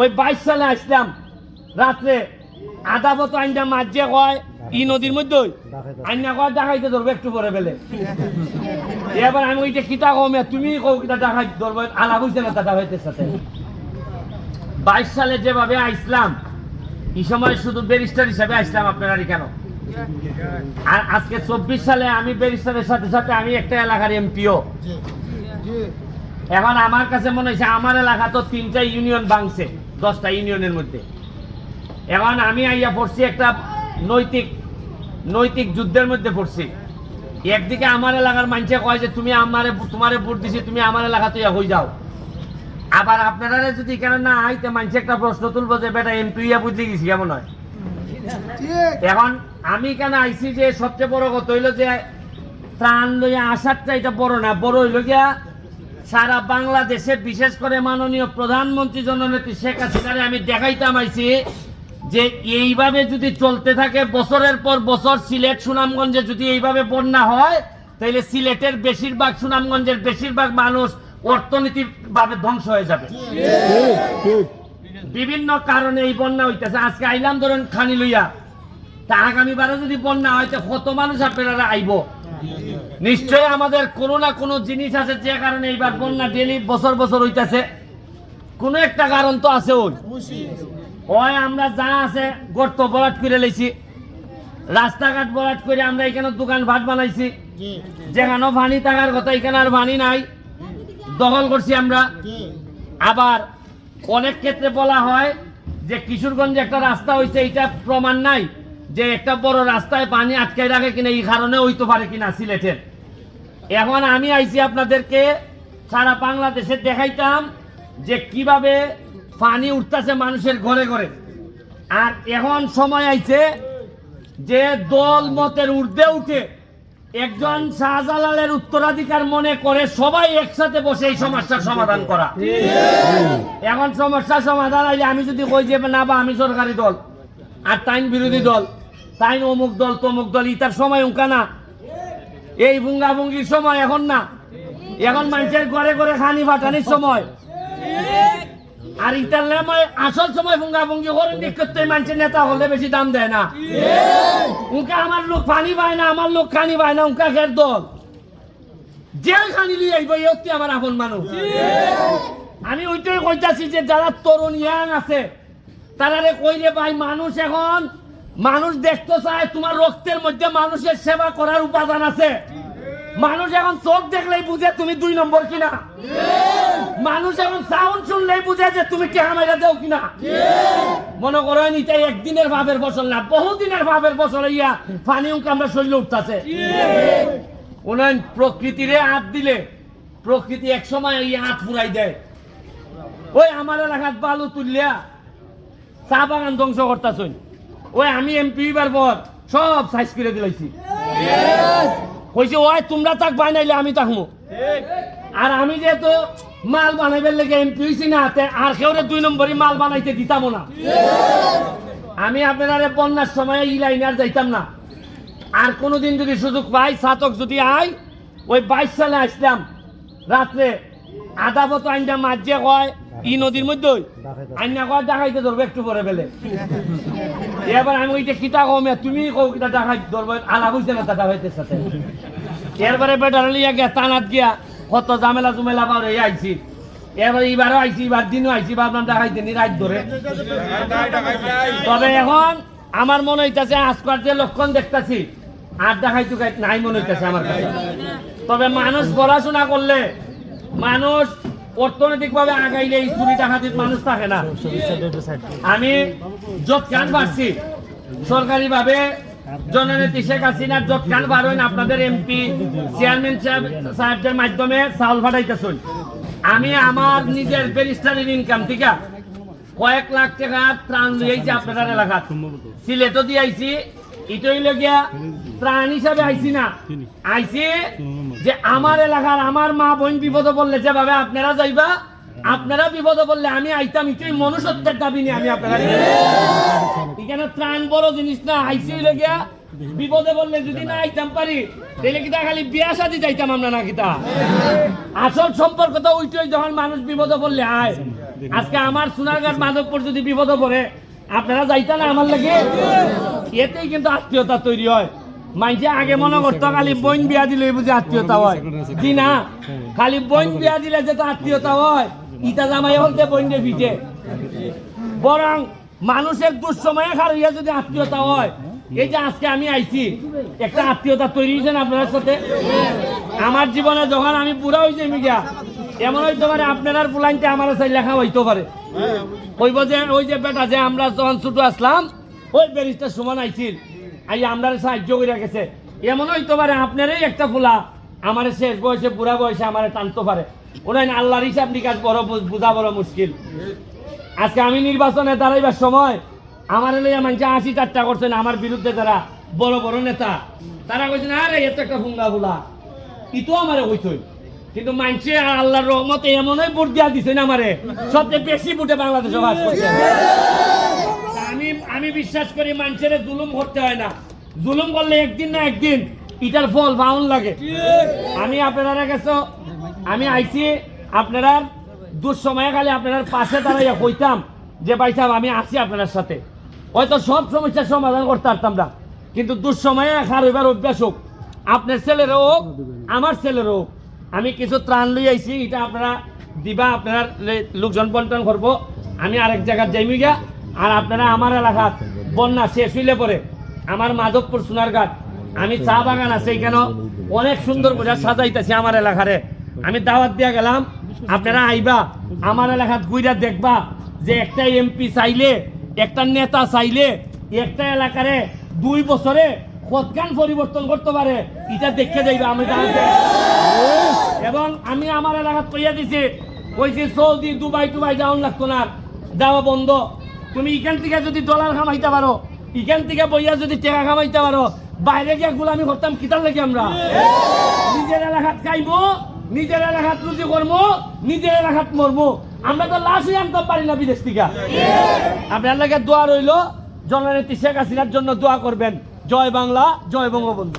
ওই বাইশ সালে আসলাম। রাত্রে আধা বতো আইনটা মাঝে কয় ই নদীর মধ্যে আইনা কয় ডাকাইতে ধরবো একটু পরে বেলে। এবার আমি ওইটা কিতা কমে তুমি কও কিতা ডাকাই ধরবো? আলাপ হইছে না তা ডাকাইতের সাথে। বাইশ সালে যেভাবে আইসলাম এই সময় শুধু ব্যারিস্টার হিসাবে আসলাম আপনারা কেন? আর আজকে চব্বিশ সালে আমি ব্যারিস্টারের সাথে সাথে আমি একটা এলাকার এমপিও। এখন আমার কাছে মনে হয়েছে আমার এলাকা তো তিনটা ইউনিয়ন ভাঙছে। দশটা ইউনিয়নের মধ্যে। এখন আমি আইয়া পড়ছি একটা নৈতিক নৈতিক যুদ্ধের মধ্যে পড়ছি। একদিকে আমার এলাকার মানুষে কয় যে, তুমি আমারে, তোমারে ভোট দিছি, তুমি আমার এলাকাতে হয়ে যাও। আবার আপনারা যদি কেন না আইতে মানুষ একটা প্রশ্ন তুলবো যে, বেটা, এমপি বুঝতে গেছি, কেমন হয়? এখন আমি কেন আইছি যে, সবচেয়ে বড় কথা হইল যে, ত্রাণ লইয়া আসারটা এটা বড় না, বড় হইল গিয়া সারা বাংলাদেশে বিশেষ করে মাননীয় প্রধানমন্ত্রী জননেত্রী শেখ হাসিনারে আমি দেখাইতাম আইছি যে এইভাবে যদি চলতে থাকে বছরের পর বছর সিলেট সুনামগঞ্জে যদি এইভাবে বন্যা হয় তাহলে সিলেটের বেশিরভাগ সুনামগঞ্জের বেশিরভাগ মানুষ অর্থনৈতিক ভাবে ধ্বংস হয়ে যাবে। বিভিন্ন কারণে এই বন্যা হইতেছে। আজকে আইলাম ধরেন খানি লইয়া। তা আগামীবারে যদি বন্যা হয়, তো কত মানুষ আপনারা আইব? নিশ্চয়ই আমাদের কোনো না কোনো জিনিস আছে যে কারণে এইবার বন্যা ডেলি বছর বছর হইতেছে। কোনো একটা কারণ তো আছে ওই ওই আমরা যা আছে, গর্ত বরাট করে লেছি রাস্তাঘাট বরাট করে আমরা এখানে দোকান ভাট বানাইছি। যেখানে পানি থাকার কথা, এখানে আর পানি নাই। দখল করছি আমরা। আবার অনেক ক্ষেত্রে বলা হয় যে কিশোরগঞ্জে একটা রাস্তা হয়েছে এটা প্রমাণ নাই। যে একটা বড় রাস্তায় পানি আটকাই রাখে কিনা, এই কারণে হইতে পারে কিনা সিলেটের। এখন আমি আইছি আপনাদেরকে সারা বাংলাদেশে দেখাইতাম যে কীভাবে পানি উঠতেছে মানুষের ঘরে ঘরে। আর এখন সময় আইছে যে দল মতের ঊর্ধ্বে উঠে একজন শাহজালালের উত্তরাধিকার মনে করে সবাই একসাথে বসে এই সমস্যার সমাধান করা। এখন সমস্যার সমাধান আমি যদি কই যে, না বা, আমি সরকারি দল আর তাইন বিরোধী দল। তাইন অমুক দল, তমুক দল, ইতার সময় উঙ্কা না। এই ভুঙ্গা ভুঙ্গির সময়, এখন না। এখন মানুষের ঘরে ঘরে খানি ফাটানির সময়। আর ইতার সময়, আসল সময় ভুঙ্গা ভুঙ্গি করেন করতে মানুষের নেতা হলে বেশি দাম দেয় না। উনকা আমার লোক পানি পায় না, আমার লোক খানি পায় না উনকা খের দল। যে খানি লিয়ে আইব হচ্ছে আমার আপন মানুষ। আমি ওইটাই কইতাছি যে যারা তরুণ ইয়াং আছে, তারারে কইলে ভাই, মানুষ এখন মানুষ দেখতে চায় তোমার রক্তের মধ্যে মানুষের সেবা করার উপাদান আছে। মানুষ এখন চোখ দেখলেই বুঝে তুমি দুই নম্বর কিনা। মানুষ এখন সাউন্ড শুনলেই বুঝে যে তুমি ক্যামেরা দেও কিনা। মনে করেন এটা একদিনের ভাবের ফসল না, বহুদিনের ভাবের ফসল ইয়া পানি আমরা শরীরে উঠতেছে। প্রকৃতিরে হাত দিলে, প্রকৃতি এক সময় এই হাত ফুরাই দেয়। ওই আমার এলাকাত বালু তুললিয়া চা বাগান ধ্বংস করতেছই ওই আমি এমপি বার পর সব সাইজ করে দিলাইছি। কইছে, ওই তোমরা তাক বানাইলে আমি তাকমু আর আমি যেহেতু মাল বানাইবার লেগে এমপি হইছি না আর কেউ দুই নম্বরই মাল বানাইতে দিতাম না। আমি আপনারা বন্যার সময় ই লাইনে আর যাইতাম না। আর কোনোদিন যদি সুযোগ পাই, সাতক যদি আই, ওই বাইশ সালে আসলাম। রাত্রে আধা বতো আইনটা মাঝে কয় ই নদীর মধ্যে আইনা ডাকাইতে ধরবো একটু পরে বেলে। এবার আমি ওইটা কিতা কমে তুমি কও কিতা ডাকাই ধরবো? আলা হইছে না তা ডাকাইতের সাথে। এরপরে বেটার লিয়া গিয়া তানাত গিয়া কত ঝামেলা জুমেলা পারে আইছি। এবার এবারও আইছি এবার দিনও আইছি, ভাবলাম ডাকাইতে নি রাত ধরে। তবে এখন আমার মনে হইতাছে আজকাল যে লক্ষণ দেখতাছি, আর দেখাই তো নাই মনে হইতাছে আমার কাছে। তবে মানুষ পড়াশোনা করলে, মানুষ অর্থনৈতিক ভাবে আগাইলে এই চুরি ডাকাতির মানুষ থাকে না। আমি যত কান পাচ্ছি সরকারিভাবে জননেত্রী শেখ হাসিনার যত কান বাড়েন, আপনাদের এমপি, চেয়ারম্যান সাহেব, সাহেবদের মাধ্যমে চাউল ফাটাইতেছেন। আমি আমার নিজের ব্যারিস্টারের ইনকাম থেকে কয়েক লাখ টাকা ত্রাণ দিয়েছি আপনাদের এলাকা সিলেটও দিয়ে হিসাবে আইছি না। আইছি যে আমার এলাকার আমার মা বোন বিপদে পড়লে যেভাবে আপনারা যাইবা আপনারা বিপদে পড়লে আমি আইতাম ইটই মনুষ্যত্বের দাবি নিয়ে আমি আপনারা এখানে ত্রাণ বড় জিনিস না আইসি লগিয়া বিপদে বললে যদি না আইতাম পারি তাহলে কিতা খালি বিয়া শাদি যাইতাম আমরা না কিতা আসল সম্পর্ক তো ওইটাই যখন মানুষ বিপদে পড়লে আয়। আজকে আমার সোনারঘাট মাধবপুর যদি বিপদে পড়ে আপনারা যাইতা না আমার লাগে? এতেই কিন্তু আত্মীয়তা তৈরি হয়। মাইছে আগে মনে করতো খালি বইন বিয়া দিলে বুঝি আত্মীয়তা হয়। জি না, খালি বইন বিয়া দিলে যে তো আত্মীয়তা হয়, ইটা জামাই হলতে দিয়ে পিঠে বরং মানুষের দুঃসময়ে খারইয়া যদি আত্মীয়তা হয়, এই যে আজকে আমি আইছি, একটা আত্মীয়তা তৈরি হয়েছে না আপনার সাথে? আমার জীবনে যখন আমি বুড়া হয়েছি মিডিয়া এমন হইতে পারে আপনার পুলাইনতে আমার সাথে লেখা হইতে পারে। কইব যে, ওই যে বেটা যে আমরা যখন ছোট আসলাম, ওই ব্যারিস্টার সুমন আইছিল। আই আমরা সাহায্য করে গেছে। এমন হইতে পারে আপনারই একটা ফুলা, আমার শেষ বয়সে, বুড়া বয়সে আমার টানতে পারে। ওনাই আল্লাহর হিসাব নিকাশ বড় বুঝা বড় মুশকিল। আজকে আমি নির্বাচনে দাঁড়াইবার সময় আমার লইয়া মানুষ আশি চারটা করছেন আমার বিরুদ্ধে তারা বড় বড় নেতা। তারা কইছেন আরে এত একটা ফুঙ্গা ফুলা। ইতো আমারে কইছই কিন্তু মানছে আল্লাহর রহমতে এমনই ভোট দিয়া দিছেন আমারে। সবচেয়ে বেশি ভোটে বাংলাদেশে বাস করছে আমি আমি বিশ্বাস করি মানুষের জুলুম করতে হয় না। জুলুম করলে একদিন না একদিন ইটার ফল ফাউন লাগে। আমি আপনারা কাছে আমি আইছি আপনারা দুঃসময়ে খালি আপনার পাশে দাঁড়াইয়া কইতাম যে, ভাই সাহেব, আমি আছি আপনার সাথে। হয়তো সব সমস্যার সমাধান করতে পারতাম না। কিন্তু দুঃসময়ে খার এবার অভ্যাস হোক, আপনার ছেলেরও হোক, আমার ছেলেরও হোক আমি কিছু ত্রাণ লই আইছি, এটা আপনারা দিবা, আপনারা লোকজন বন্টন করব। আমি আরেক জায়গায় যাইমি গিয়া, আর আপনারা আমার এলাকাত বন্যা শেষ হইলে পরে আমার মাধবপুর সোনারঘাট আমি চা বাগান আছে এখানে অনেক সুন্দর করে সাজাইতেছি আমার এলাকারে। আমি দাওয়াত দিয়া গেলাম, আপনারা আইবা, আমার এলাকাত গুইরা দেখবা যে একটা এমপি চাইলে, একটা নেতা চাইলে, একটা এলাকারে দুই বছরে কতখান পরিবর্তন করতে পারে, এটা দেখে যাইবা, আমি দাওয়াত এবং আমি আমার এলাকাত কইয়া দিছি, কইছি সৌদি দুবাই টুবাই যাওয়ান লাগতো না, যাওয়া বন্ধ। তুমি এখান থেকে যদি ডলার কামাইতে পারো, এখান থেকে বইয়া যদি টাকা কামাইতে পারো, বাইরে গিয়ে গুলামি করতাম, কিতার লাগে আমরা? নিজের এলাকাত খাইবো, নিজের এলাকাত রুজি করব, নিজের এলাকাত মরবো। আমরা তো লাশই আনতে পারি না বিদেশ থেকে। আপনার লাগে দোয়া রইল, জননেত্রী শেখ হাসিনার জন্য দোয়া করবেন। জয় বাংলা, জয় বঙ্গবন্ধু।